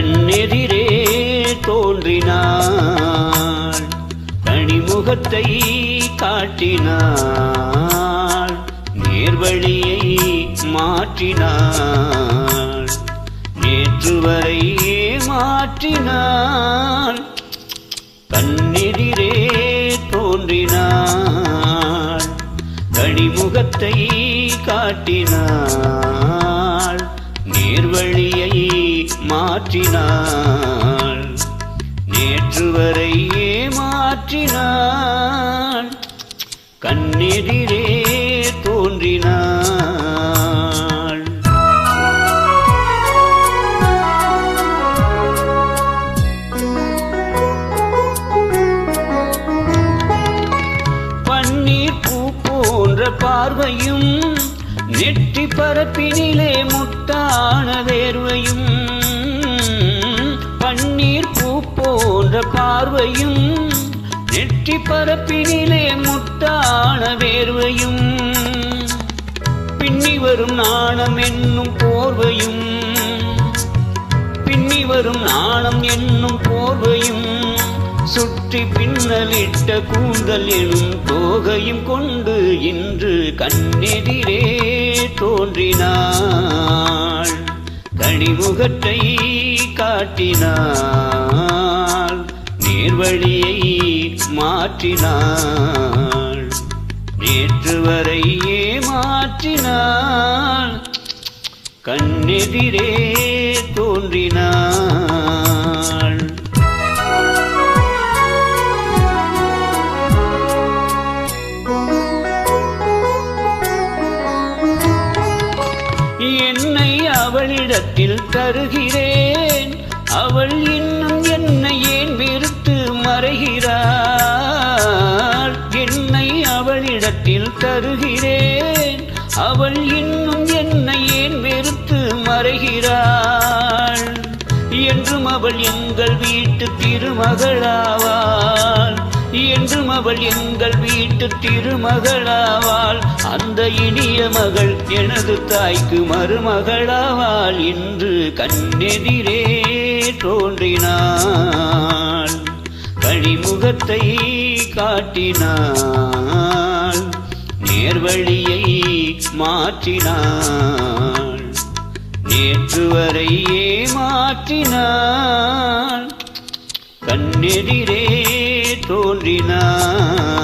கண்ணெதிரே தோன்றினாள். கனிமுகத்தை காட்டினாள். நேர்வழியை மாற்றினாள். நேற்று வரை மாற்றினாள். கண்ணெதிரே தோன்றினாள். கனிமுகத்தை காட்டினாள். நேற்று ஏமாற்றினான். கண்ணெதிரே தோன்றினாள் பன்னீர் பூ போன்ற பார்வையும் நெற்றி பரப்பினிலே முட்டான வேர்வையும் போன்ற பார்வையும் நெற்றி பரப்பினிலே முத்தான வேர்வையும். பின்னி வரும் நாணம் என்னும் போர்வையும் பின்னி வரும் நாணம் என்னும் போர்வையும். சுற்றி பின்னலிட்ட கூந்தல் எனும் தோகையும் கொண்டு இன்று கண்ணெதிரே தோன்றினாள். கனிமுகத்தை காட்டினாள். வழியை மாற்றினாள். நேற்று வரை ஏமாற்றினாள் கண்ணெதிரே தோன்றினாள். என்னை அவளிடத்தில் தருகிறேன். அவள் இன்னும் என்னை ஏன் வெறுத்து அவள் இன்னும் என்னை ஏன் வெறுத்து மறைகிறாள்? என்றும் அவள் எங்கள் வீட்டு திருமகளாவாள். என்றும் அவள் எங்கள் வீட்டு திருமகளாவாள். அந்த இனிய மகள் எனது தாய்க்கு மருமகளாவாள் இன்று கண்ணெதிரே தோன்றினாள். கழிமுகத்தை காட்டினாள். நேர்வழியை மாற்றினாள். நேற்று வரை ஏமாற்றினாள். கண்ணெதிரே தோன்றினாள்.